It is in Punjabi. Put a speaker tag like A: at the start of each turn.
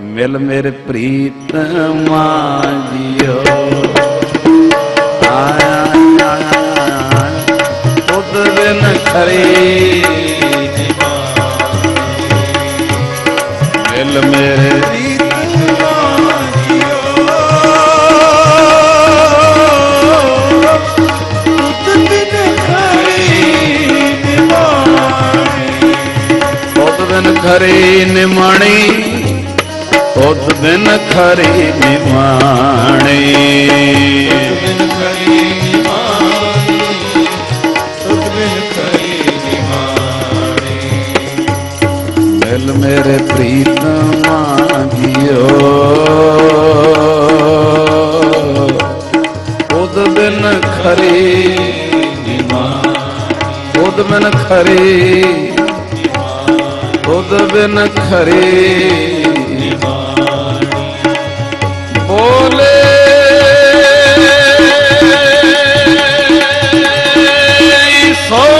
A: ਮਿਲ ਮੇਰੇ ਪ੍ਰੀਤਮਾ ਜੀਓ। ਆਇਆ ਤੁਧ ਬਿਨ ਖਰੀ ਮਿਲ ਮੇਰੇ ਤੁਧ ਬਿਨ ਖਰੀ ਨਿਮਾਣੀ। ਤੁਧ ਦਿਨ ਖਰੀ ਨਿਮਾਣੀ ਮਿਲ ਮੇਰੇ ਪ੍ਰੀਤਮਾ ਜੀਓ ਤੁਧ ਬਿਨ ਖਰੀ ਤੁਧ ਬਿਨ ਖਰੀ। ਤੁਧ ਬਿਨ ਖਰੀ Oh!